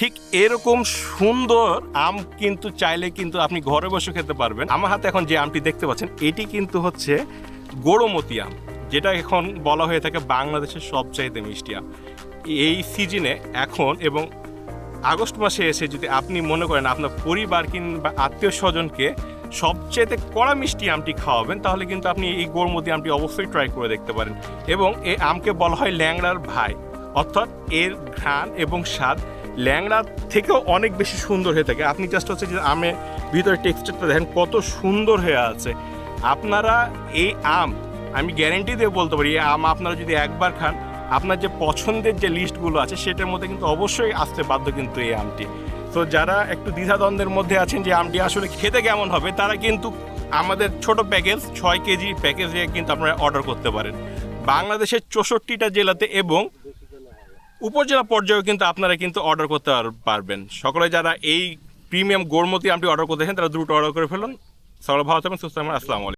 ঠিক এরকম সুন্দর আম কিন্তু চাইলে কিন্তু আপনি ঘরে বসে খেতে পারবেন। আমার হাতে এখন যে আমটি দেখতে পাচ্ছেন, এটি কিন্তু হচ্ছে গোড়মতি আম, যেটা এখন বলা হয়ে থাকে বাংলাদেশের সবচাইতে মিষ্টি আম। এই সিজনে এখন এবং আগস্ট মাসে এসে যদি আপনি মনে করেন আপনার পরিবার কিংবা আত্মীয় স্বজনকে সবচেয়ে কড়া মিষ্টি আমটি খাওয়াবেন, তাহলে কিন্তু আপনি এই গোড়মতি আমটি অবশ্যই ট্রাই করে দেখতে পারেন। এবং এই আমকে বলা হয় ল্যাংড়ার ভাই, অর্থাৎ এর ঘ্রাণ এবং স্বাদ ল্যাংড়া থেকেও অনেক বেশি সুন্দর হয়ে থাকে। আপনি জাস্ট হচ্ছে যে আমের ভিতরে টেক্সচারটা দেখেন, কত সুন্দর হয়ে আছে। আপনারা এই আম, আমি গ্যারেন্টি দিয়ে বলতে পারি, এই আম আপনারা যদি একবার খান, আপনার যে পছন্দের যে লিস্টগুলো আছে, সেটার মধ্যে কিন্তু অবশ্যই আসতে বাধ্য কিন্তু এই আমটি। তো যারা একটু দ্বিধাদ্বন্দ্বের মধ্যে আছেন যে আমটি আসলে খেতে কেমন হবে, তারা কিন্তু আমাদের ছোট প্যাকেজ ছয় কেজি প্যাকেজে কিন্তু আপনারা অর্ডার করতে পারেন। বাংলাদেশের চৌষট্টিটা জেলাতে এবং উপজেলা পর্যায়েও কিন্তু আপনারা কিন্তু অর্ডার করতে পার- পারবেন। সকলে যারা এই প্রিমিয়াম গোড়মতি আমটি অর্ডার করতে চান, তারা দ্রুত অর্ডার করে ফেলুন। সকলে ভালো থাকবেন, সুস্থ আসসালামু আলাইকুম।